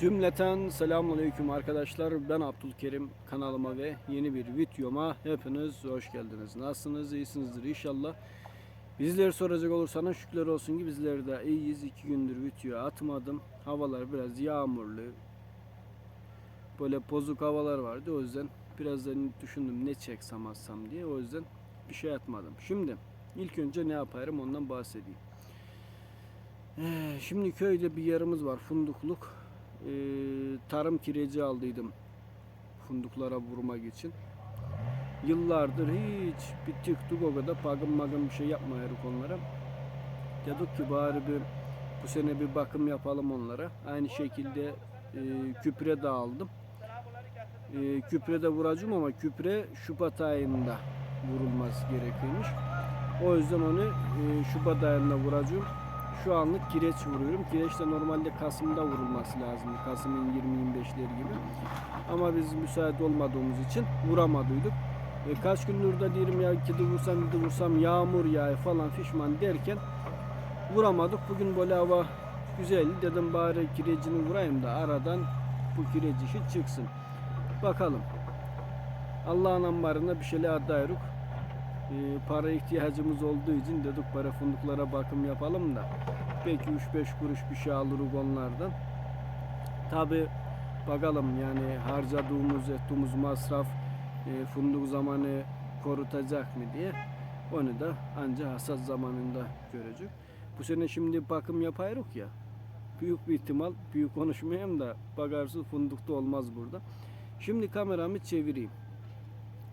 Cümleten selamünaleyküm arkadaşlar. Ben Abdülkerim kanalıma ve yeni bir videoma hepiniz hoş geldiniz. Nasılsınız? İyisinizdir inşallah. Bizleri soracak olursanız şükürler olsun ki bizler de iyiyiz. İki gündür video atmadım. Havalar biraz yağmurlu. Böyle bozuk havalar vardı. O yüzden biraz da düşündüm ne çeksem atsam diye. O yüzden bir şey atmadım. Şimdi ilk önce ne yaparım ondan bahsedeyim. Ee, Şimdi köyde bir yerimiz var fundukluk. Ee, tarım kireci aldıydım funduklara vurmak için. Yıllardır hiç bir tıktık o kadar pagın magın bir şey yapmayarız onlara. Dedik ki bari bir bu sene bir bakım yapalım onlara. Aynı şekilde e, küpre de aldım. E, küpre de vuracağım ama küpre Şubat ayında vurulması gerekiyormuş. O yüzden onu e, Şubat ayında vuracağım. Şu anlık kireç vuruyorum. Kireç de normalde Kasım'da vurulması lazım. Kasım'ın 20-25'leri gibi. Ama biz müsait olmadığımız için vuramadıydık. E, kaç gündür da diyelim ya kedi vursam kedi vursam yağmur yağıyor falan fişman derken vuramadık. Bugün böyle hava güzeldi. Dedim bari kirecini vurayım da aradan bu kireç işi çıksın. Bakalım. Allah'ın ambarında bir şeyler adayırık. E, para ihtiyacımız olduğu için dedik para funduklara bakım yapalım da belki 3-5 kuruş bir şey alırız onlardan. Tabi bakalım yani harcadığımız ettiğimiz masraf e, funduk zamanı korutacak mı diye onu da ancak hasat zamanında görecek. Bu sene şimdi bakım yapıyoruz ya büyük bir ihtimal büyük konuşmayayım da bagarsız fundukta olmaz burada. Şimdi kameramı çevireyim.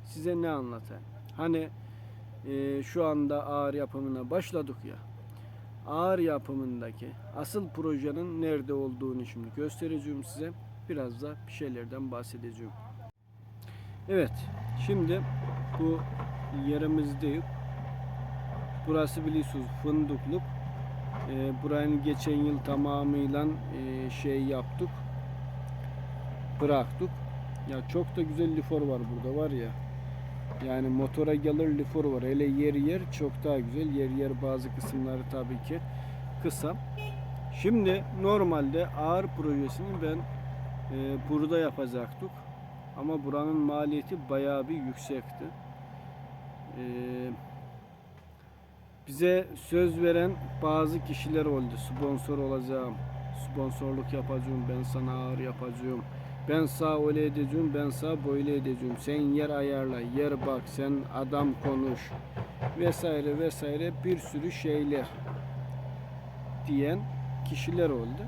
Size ne anlatayım? Hani e, şu anda ağır yapımına başladık ya. Ağır yapımındaki asıl projenin nerede olduğunu şimdi göstereceğim size. Biraz da bir şeylerden bahsedeceğim. Evet, şimdi bu yerimizdeyiz. Burası biliyorsunuz fındıklık. E, buranın geçen yıl tamamıyla e, şey yaptık. Bıraktık. Ya çok da güzel lifor var burada var ya. Yani motora gelir lifor var. Hele yer yer çok daha güzel. Yer yer bazı kısımları tabii ki kısa. Şimdi normalde ağır projesini ben e, burada yapacaktık. Ama buranın maliyeti bayağı bir yüksekti. E, bize söz veren bazı kişiler oldu. Sponsor olacağım. Sponsorluk yapacağım. Ben sana ağır yapacağım. Ben sağ öyle edeceğim, ben sağ böyle edeceğim. Sen yer ayarla, yer bak, sen adam konuş vesaire vesaire bir sürü şeyler diyen kişiler oldu.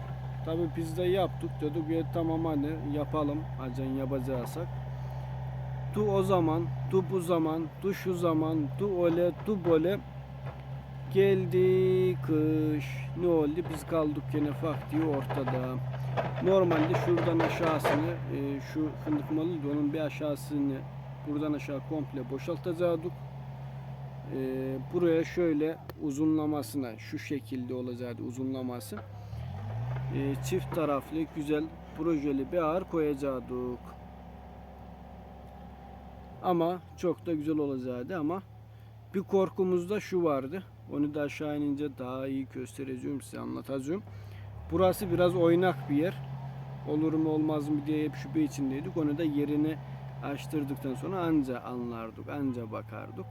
Tabi biz de yaptık dedik ya tamam hadi yapalım acan yapacaksak. Tu o zaman, tu bu zaman, tu şu zaman, tu öyle, tu böyle geldi kış. Ne oldu? Biz kaldık gene fakti ortada. Normalde şuradan aşağısını e, şu fındık malıydı onun bir aşağısını buradan aşağı komple boşaltacaktık. E, buraya şöyle uzunlamasına şu şekilde olacaktı uzunlaması. E, çift taraflı güzel projeli bir ağır koyacaktık. Ama çok da güzel olacaktı ama bir korkumuz da şu vardı. Onu da aşağı inince daha iyi göstereceğim size anlatacağım. Burası biraz oynak bir yer. Olur mu olmaz mı diye hep şüphe içindeydik. Onu da yerini açtırdıktan sonra anca anlardık, anca bakardık.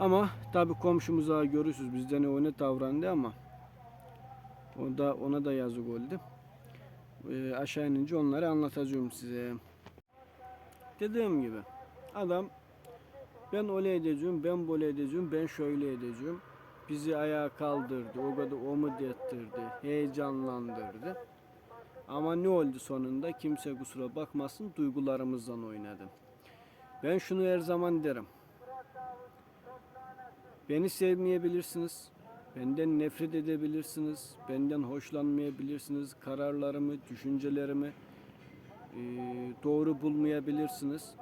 Ama tabi komşumuza görürsünüz bizden o ne davrandı ama o da ona da yazık oldu. Ee, aşağı inince onları anlatacağım size. Dediğim gibi adam ben öyle edeceğim, ben böyle edeceğim, ben şöyle edeceğim bizi ayağa kaldırdı, o kadar umut ettirdi, heyecanlandırdı. Ama ne oldu sonunda? Kimse kusura bakmasın duygularımızdan oynadı. Ben şunu her zaman derim. Beni sevmeyebilirsiniz. Benden nefret edebilirsiniz. Benden hoşlanmayabilirsiniz. Kararlarımı, düşüncelerimi e, doğru bulmayabilirsiniz.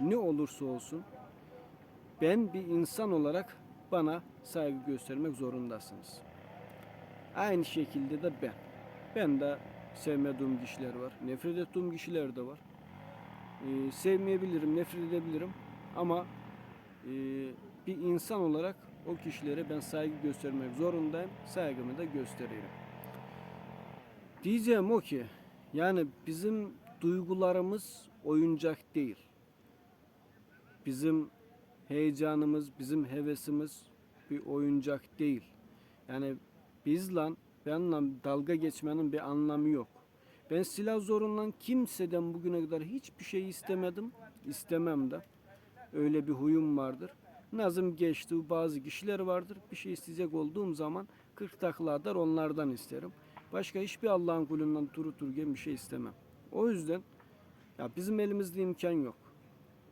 Ne olursa olsun ben bir insan olarak bana saygı göstermek zorundasınız. Aynı şekilde de ben. Ben de sevmediğim kişiler var. Nefret ettiğim kişiler de var. Ee, sevmeyebilirim, nefret edebilirim. Ama e, bir insan olarak o kişilere ben saygı göstermek zorundayım. Saygımı da gösteririm. Diyeceğim o ki yani bizim duygularımız oyuncak değil. Bizim heyecanımız, bizim hevesimiz bir oyuncak değil. Yani bizle, benle dalga geçmenin bir anlamı yok. Ben silah zorundan kimseden bugüne kadar hiçbir şey istemedim. istemem de. Öyle bir huyum vardır. Nazım geçti bazı kişiler vardır. Bir şey isteyecek olduğum zaman 40 takla atar onlardan isterim. Başka hiçbir Allah'ın kulundan turu turgen bir şey istemem. O yüzden ya bizim elimizde imkan yok.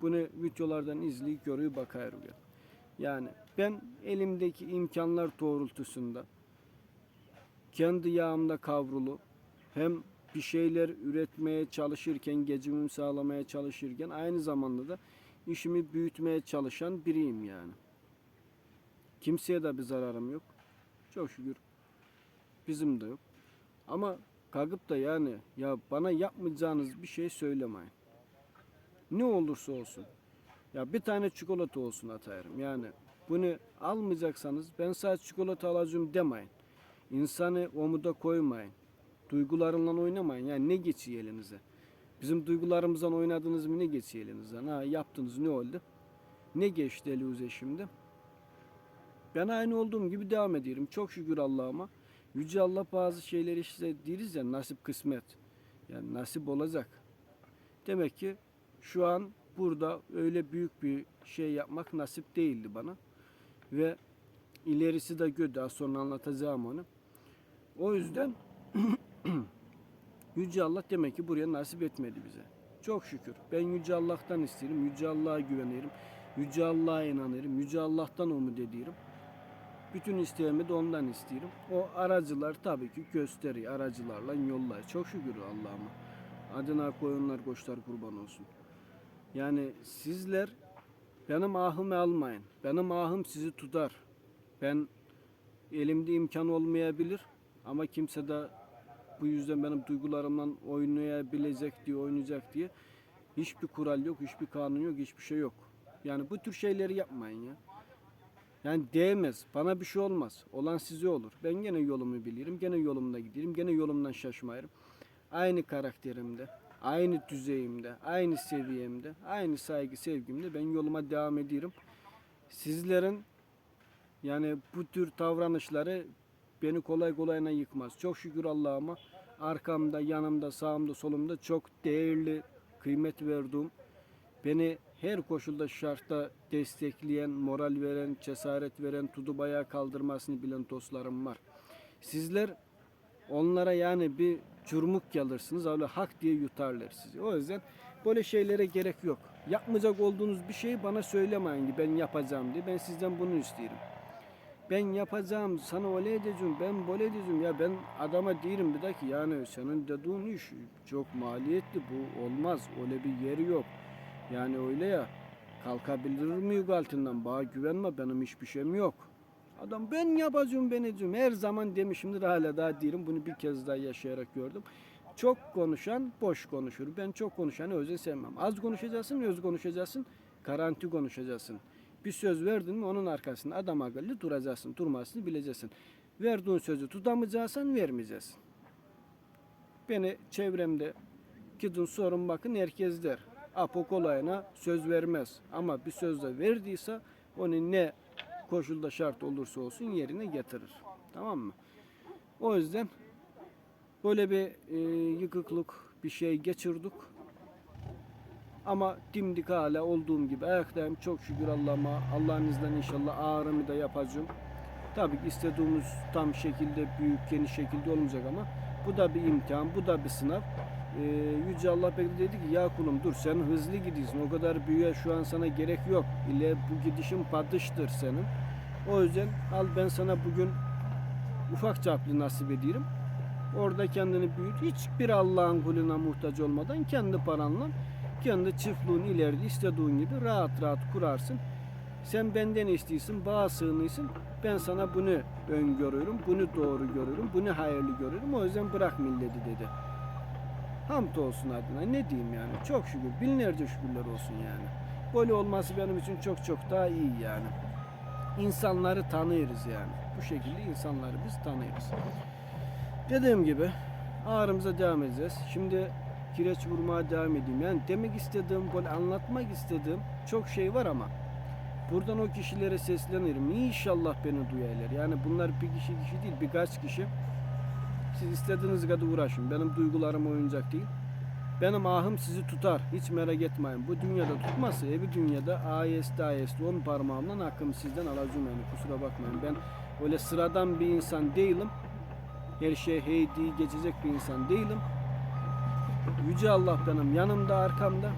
Bunu videolardan izleyip görüyor bakıyorum ya. Yani ben elimdeki imkanlar doğrultusunda kendi yağımda kavrulu hem bir şeyler üretmeye çalışırken, geçimimi sağlamaya çalışırken aynı zamanda da işimi büyütmeye çalışan biriyim yani. Kimseye de bir zararım yok. Çok şükür bizim de yok. Ama kalkıp da yani ya bana yapmayacağınız bir şey söylemeyin. Ne olursa olsun. Ya bir tane çikolata olsun atayarım. Yani bunu almayacaksanız ben sadece çikolata alacağım demeyin. İnsanı omuda koymayın. Duygularınla oynamayın. Yani ne geçiyor elinize? Bizim duygularımızdan oynadınız mı ne geçiyor elinizden? Ha yaptınız ne oldu? Ne geçti elinize şimdi? Ben aynı olduğum gibi devam ediyorum. Çok şükür Allah'ıma. Yüce Allah bazı şeyleri işte deriz ya nasip kısmet. Yani nasip olacak. Demek ki şu an burada öyle büyük bir şey yapmak nasip değildi bana. Ve ilerisi de gö daha sonra anlatacağım onu. O yüzden Yüce Allah demek ki buraya nasip etmedi bize. Çok şükür. Ben Yüce Allah'tan isterim. Yüce Allah'a güvenirim. Yüce Allah'a inanırım. Yüce Allah'tan umut ediyorum. Bütün isteğimi de ondan isterim. O aracılar tabii ki gösteriyor. Aracılarla yollar. Çok şükür Allah'ıma. Adına koyunlar koçlar kurban olsun. Yani sizler benim ahımı almayın. Benim ahım sizi tutar. Ben elimde imkan olmayabilir ama kimse de bu yüzden benim duygularımla oynayabilecek diye oynayacak diye hiçbir kural yok, hiçbir kanun yok, hiçbir şey yok. Yani bu tür şeyleri yapmayın ya. Yani değmez. Bana bir şey olmaz. Olan size olur. Ben gene yolumu bilirim. Gene yolumda giderim. Gene yolumdan şaşmayırım. Aynı karakterimde, aynı düzeyimde, aynı seviyemde, aynı saygı sevgimde ben yoluma devam ediyorum. Sizlerin yani bu tür davranışları beni kolay kolayına yıkmaz. Çok şükür Allah'ıma arkamda, yanımda, sağımda, solumda çok değerli, kıymet verdiğim, beni her koşulda şartta destekleyen, moral veren, cesaret veren, tutup ayağa kaldırmasını bilen dostlarım var. Sizler onlara yani bir çurmuk yalırsınız, öyle hak diye yutarlar sizi. O yüzden böyle şeylere gerek yok. Yapmayacak olduğunuz bir şeyi bana söylemeyin ki ben yapacağım diye. Ben sizden bunu isterim. Ben yapacağım, sana öyle edeceğim, ben böyle edeceğim. Ya ben adama değilim bir dakika yani senin dediğin iş çok maliyetli bu olmaz. Öyle bir yeri yok. Yani öyle ya kalkabilir mi yük altından? Bana güvenme benim hiçbir şeyim yok. Adam ben yapacağım ben edeceğim. Her zaman demişimdir hala daha değilim. Bunu bir kez daha yaşayarak gördüm. Çok konuşan boş konuşur. Ben çok konuşanı özel sevmem. Az konuşacaksın, öz konuşacaksın, garanti konuşacaksın. Bir söz verdin mi onun arkasında adam akıllı duracaksın, durmasını bileceksin. Verdiğin sözü tutamayacaksan vermeyeceksin. Beni çevremde gidin sorun bakın herkes der. Apo kolayına söz vermez. Ama bir sözde verdiyse onu ne koşulda şart olursa olsun yerine getirir. Tamam mı? O yüzden böyle bir e, yıkıklık bir şey geçirdik. Ama dimdik hala olduğum gibi ayaktayım. Çok şükür Allah'ıma. Allah'ın izniyle inşallah ağrımı da yapacağım. Tabii ki istediğimiz tam şekilde büyük geniş şekilde olmayacak ama bu da bir imtihan, bu da bir sınav. Ee, Yüce Allah belki dedi ki ya kulum dur sen hızlı gidiyorsun o kadar büyüye şu an sana gerek yok. İle bu gidişin padıştır senin. O yüzden al ben sana bugün ufak çaplı nasip ediyorum. Orada kendini büyüt. Hiçbir Allah'ın kuluna muhtaç olmadan kendi paranla kendi çiftliğini ileride istediğin gibi rahat rahat kurarsın. Sen benden istiyorsun, bağ sığınıyorsun. Ben sana bunu öngörüyorum, bunu doğru görüyorum, bunu hayırlı görüyorum. O yüzden bırak milleti dedi. Hamdolsun adına ne diyeyim yani. Çok şükür, binlerce şükürler olsun yani. Böyle olması benim için çok çok daha iyi yani. İnsanları tanıyoruz yani. Bu şekilde insanları biz tanıyoruz. Dediğim gibi ağrımıza devam edeceğiz. Şimdi kireç vurmaya devam edeyim. Yani demek istediğim, böyle anlatmak istediğim çok şey var ama buradan o kişilere seslenirim. İnşallah beni duyarlar. Yani bunlar bir kişi kişi değil, birkaç kişi. Siz istediğiniz kadar uğraşın. Benim duygularım oyuncak değil. Benim ahım sizi tutar. Hiç merak etmeyin. Bu dünyada tutmazsa evi dünyada ayeste ayeste on parmağımla hakkımı sizden alacağım yani. Kusura bakmayın. Ben öyle sıradan bir insan değilim. Her şey hey diye geçecek bir insan değilim. Yüce Allah benim yanımda arkamda.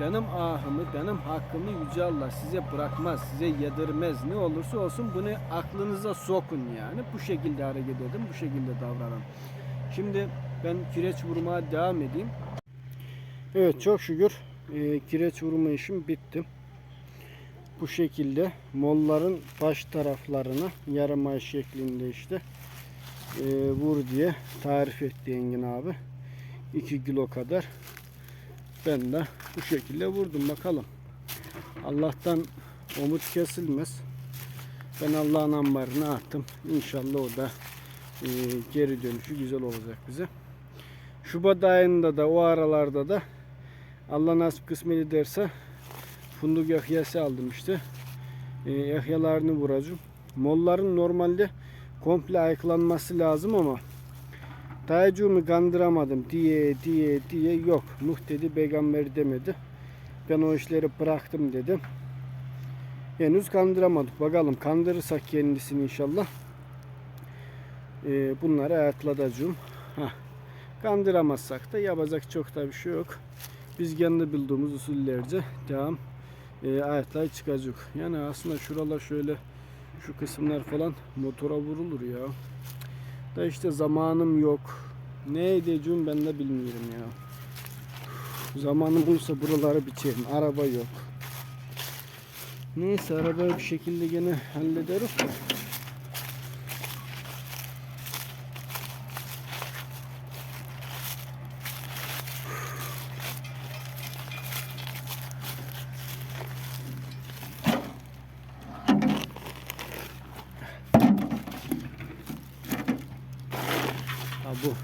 Benim ahımı, benim hakkımı Yüce Allah size bırakmaz, size yedirmez. Ne olursa olsun bunu aklınıza sokun yani. Bu şekilde hareket edin, bu şekilde davranın. Şimdi ben kireç vurmaya devam edeyim. Evet çok şükür e, kireç vurma işim bitti. Bu şekilde molların baş taraflarına yarım ay şeklinde işte e, vur diye tarif etti Engin abi. 2 kilo kadar. Ben de bu şekilde vurdum bakalım. Allah'tan omut kesilmez. Ben Allah'ın ambarına attım. İnşallah o da e, geri dönüşü güzel olacak bize. Şubat ayında da o aralarda da Allah nasip kısmet ederse funduk yahyası aldım işte. E, yahyalarını vuracağım. Molların normalde komple ayıklanması lazım ama dayıcığımı kandıramadım diye diye diye yok. Nuh dedi peygamber demedi. Ben o işleri bıraktım dedim. Henüz kandıramadık. Bakalım kandırırsak kendisini inşallah. E, bunları ayaklatacağım. Hah. Kandıramazsak da yapacak çok da bir şey yok. Biz kendi bildiğimiz usullerce devam e, ayetler çıkacak. Yani aslında şuralar şöyle şu kısımlar falan motora vurulur ya. Da işte zamanım yok. Ne edeceğim ben de bilmiyorum ya. Zamanım olsa buraları biçerim. Araba yok. Neyse arabayı bir şekilde gene hallederiz. de. Ha bu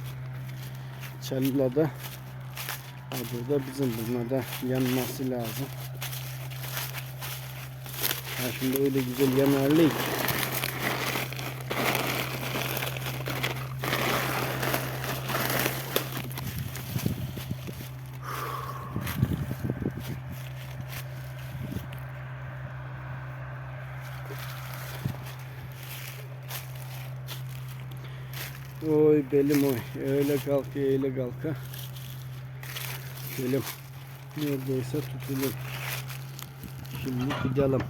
ha burada bizim bunlarda yanması lazım. Ha şimdi öyle güzel yanarlı. Oy belim oy. Öyle kalkıyor öyle kalka. Belim neredeyse tutulur. Şimdi gidelim.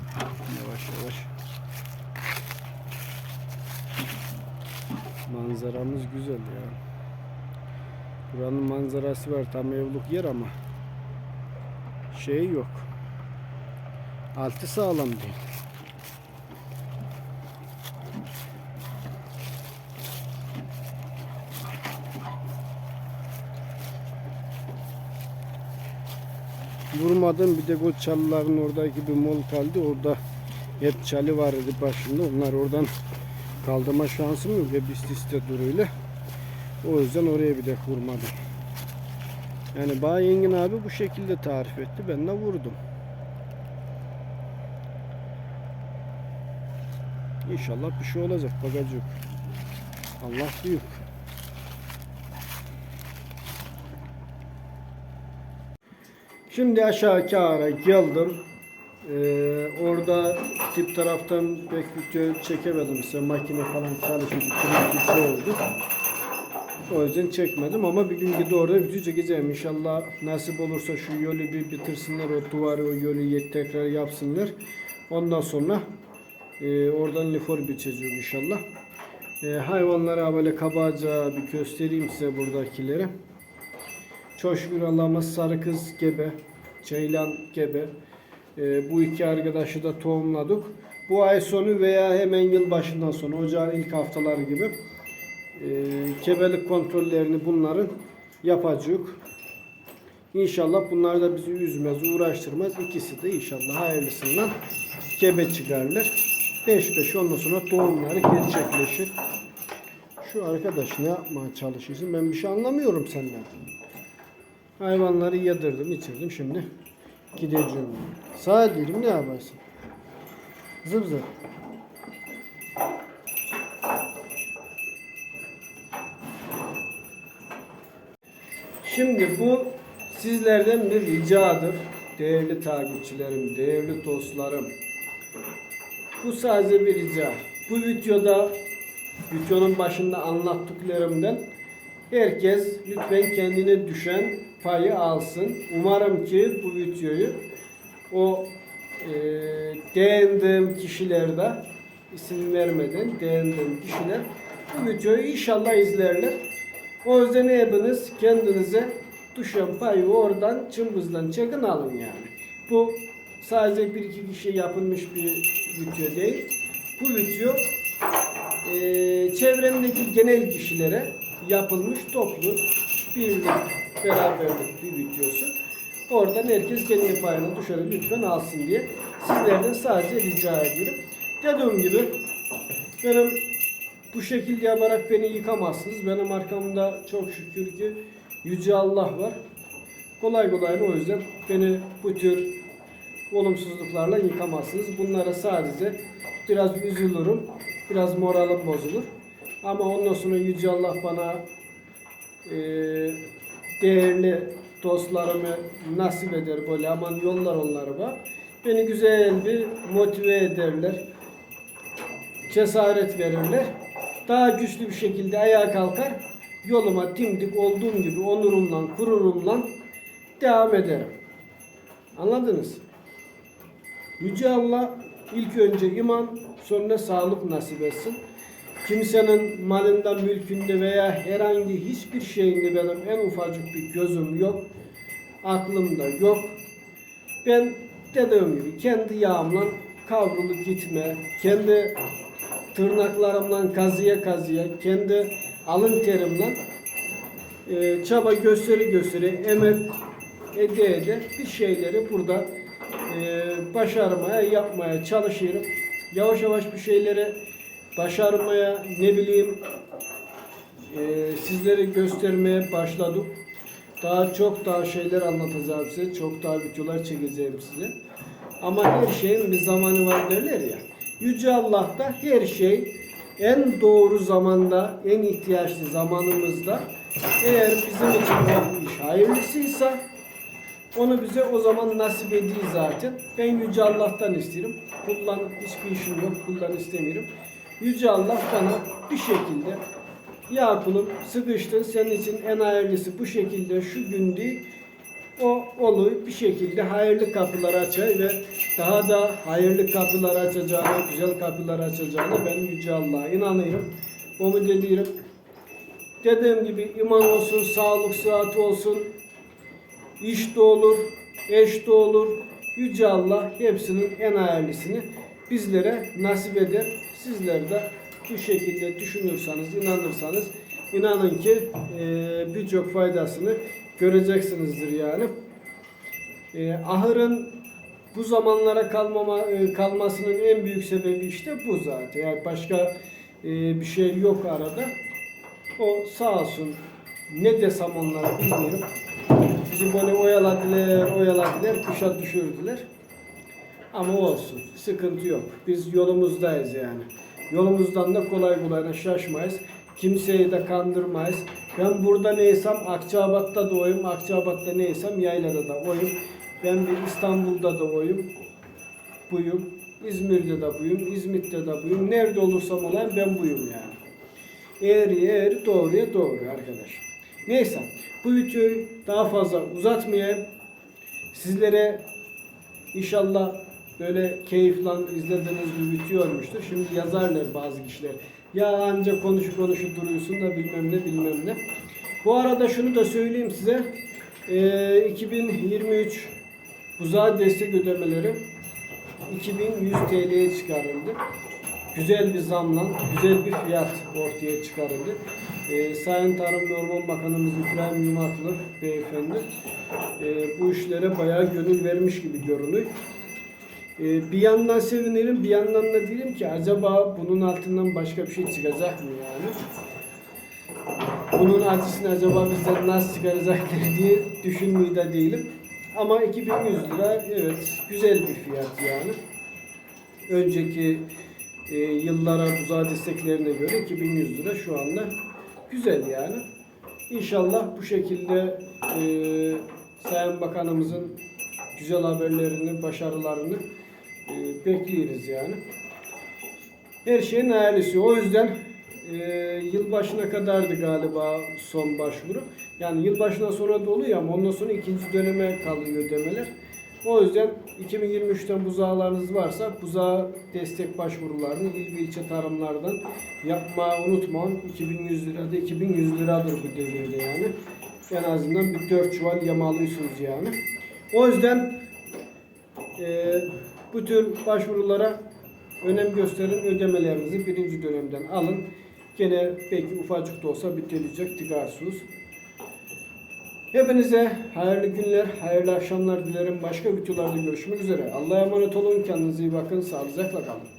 Yavaş yavaş. Manzaramız güzel ya. Buranın manzarası var tam evluk yer ama şey yok. Altı sağlam değil. Vurmadım. Bir de o çalıların oradaki bir mol kaldı. Orada hep çalı vardı başında. Onlar oradan kaldırma şansım yok. Hep üst üste duruyorlar. O yüzden oraya bir de vurmadım. Yani Bağ Yengin abi bu şekilde tarif etti. Ben de vurdum. İnşallah bir şey olacak. Bakacak. Allah büyük. Şimdi aşağı kâra geldim. Ee, orada tip taraftan pek video çekemedim. İşte makine falan çalışıyordu. Şey oldu. O yüzden çekmedim ama bir gün gidip orada video çekeceğim. İnşallah nasip olursa şu yolu bir bitirsinler. O duvarı o yolu tekrar yapsınlar. Ondan sonra e, oradan lifor biçeceğim inşallah. E, hayvanlara böyle kabaca bir göstereyim size buradakileri. Çok şükür Allah'ıma sarı kız gebe, ceylan gebe. Ee, bu iki arkadaşı da tohumladık. Bu ay sonu veya hemen yıl başından sonra ocağın ilk haftaları gibi e, gebelik kontrollerini bunların yapacak. İnşallah bunlar da bizi üzmez, uğraştırmaz. İkisi de inşallah hayırlısından gebe çıkarlar. 5-5 ondan sonra doğumları gerçekleşir. Şu arkadaş ne yapmaya çalışıyorsun? Ben bir şey anlamıyorum senden. Hayvanları yedirdim, içirdim. Şimdi gideceğim. Sağ diyelim ne yaparsın? Zıp zıp. Şimdi bu sizlerden bir ricadır. Değerli takipçilerim, değerli dostlarım. Bu sadece bir rica. Bu videoda videonun başında anlattıklarımdan herkes lütfen kendine düşen payı alsın. Umarım ki bu videoyu o e, değindiğim kişilerde isim vermeden değindiğim kişiler bu videoyu inşallah izlerler. O yüzden hepiniz kendinize düşen payı oradan cımbızdan çekin alın yani. Bu sadece bir iki kişi yapılmış bir video değil. Bu video eee çevremdeki genel kişilere yapılmış toplu birlik, beraberlik bir videosu. Oradan herkes kendi payını düşeni lütfen alsın diye sizlerden sadece rica ediyorum. Dediğim gibi benim bu şekilde yaparak beni yıkamazsınız. Benim arkamda çok şükür ki Yüce Allah var. Kolay kolay o yüzden beni bu tür olumsuzluklarla yıkamazsınız. Bunlara sadece biraz üzülürüm, biraz moralim bozulur. Ama ondan sonra Yüce Allah bana e, değerli dostlarımı nasip eder böyle aman yollar onları bak. Beni güzel bir motive ederler cesaret verirler. Daha güçlü bir şekilde ayağa kalkar. Yoluma dimdik olduğum gibi onurumla, gururumla devam ederim. Anladınız? Yüce Allah ilk önce iman, sonra sağlık nasip etsin. Kimsenin malında, mülkünde veya herhangi hiçbir şeyinde benim en ufacık bir gözüm yok. Aklımda yok. Ben dediğim gibi kendi yağımla kavrulup gitme, kendi tırnaklarımdan kazıya kazıya, kendi alın terimle e, çaba gösteri gösteri, emek ede ede bir şeyleri burada e, başarmaya, yapmaya çalışıyorum. Yavaş yavaş bir şeyleri başarmaya, ne bileyim e, sizlere göstermeye başladım. Daha çok daha şeyler anlatacağım size. Çok daha videolar çekeceğim size. Ama her şeyin bir zamanı var derler ya. Yüce Allah'ta her şey en doğru zamanda, en ihtiyaçlı zamanımızda eğer bizim için iş hayırlısıysa onu bize o zaman nasip ediyor zaten. Ben Yüce Allah'tan isterim. Kullan hiçbir işim yok, kullan istemiyorum. Yüce Allah bana bir şekilde ya kulum sıkıştın senin için en hayırlısı bu şekilde şu gün değil o olur bir şekilde hayırlı kapılar açar ve daha da hayırlı kapılar açacağına, güzel kapılar açacağına ben Yüce Allah'a inanıyorum. Onu dediğim dediğim gibi iman olsun, sağlık, sıhhat olsun, iş de olur, eş de olur. Yüce Allah hepsinin en hayırlısını bizlere nasip eder. Sizler de bu şekilde düşünürseniz, inanırsanız inanın ki eee, birçok faydasını göreceksinizdir yani. Eee, ahırın bu zamanlara kalmama e, kalmasının en büyük sebebi işte bu zaten. Yani başka e, bir şey yok arada. O sağ olsun ne desem onlara bilmiyorum. Bizi böyle oyaladılar, oyaladılar, kuşa düşürdüler. Ama olsun, sıkıntı yok. Biz yolumuzdayız yani. Yolumuzdan da kolay kolay şaşmayız. Kimseyi de kandırmayız. Ben burada neysem Akçabat'ta da oyum, Akçabat'ta neysem Yaylada da oyum. Ben bir İstanbul'da da oyum, buyum. İzmir'de de buyum, İzmit'te de buyum. Nerede olursam olayım ben buyum yani. Eğri eğri doğruya doğru arkadaş. Neyse bu videoyu daha fazla uzatmayayım. Sizlere inşallah böyle keyifle izlediğiniz bir video olmuştur. Şimdi yazarlar bazı kişiler. Ya anca konuşu konuşu duruyorsun da bilmem ne bilmem ne. Bu arada şunu da söyleyeyim size. Ee, 2023 buzağı destek ödemeleri 2100 TL'ye çıkarıldı. Güzel bir zamla, güzel bir fiyat ortaya çıkarıldı. Ee, Sayın Tarım ve Orman Bakanımız İbrahim Yumaklı beyefendi e, bu işlere bayağı gönül vermiş gibi görünüyor. Ee, bir yandan sevinirim, bir yandan da diyelim ki acaba bunun altından başka bir şey çıkacak mı yani? bunun acısını acaba bizden nasıl çıkaracaklar diye düşünmüyor da değilim. Ama 2100 lira evet güzel bir fiyat yani. Önceki e, yıllara buzağı desteklerine göre 2100 lira şu anda güzel yani. İnşallah bu şekilde e, Sayın Bakanımızın güzel haberlerini, başarılarını e, bekliyoruz yani. Her şeyin hayırlısı. O yüzden e, yılbaşına kadardı galiba son başvuru. Yani yılbaşından sonra da oluyor ama ondan sonra ikinci döneme kalıyor ödemeler. O yüzden 2023'ten buzağlarınız varsa buzağı destek başvurularını il ve ilçe tarımlardan yapmayı unutmayın. 2100 lira da 2100 liradır bu devirde yani. En azından bir 4 çuval yamalıyorsunuz yani. O yüzden e, bu tür başvurulara önem gösterin. Ödemelerinizi birinci dönemden alın. Gene belki ufacık da olsa bitirecek tıkarsız. Hepinize hayırlı günler, hayırlı akşamlar dilerim. Başka videolarda görüşmek üzere. Allah'a emanet olun. Kendinize iyi bakın. Sağlıcakla kalın.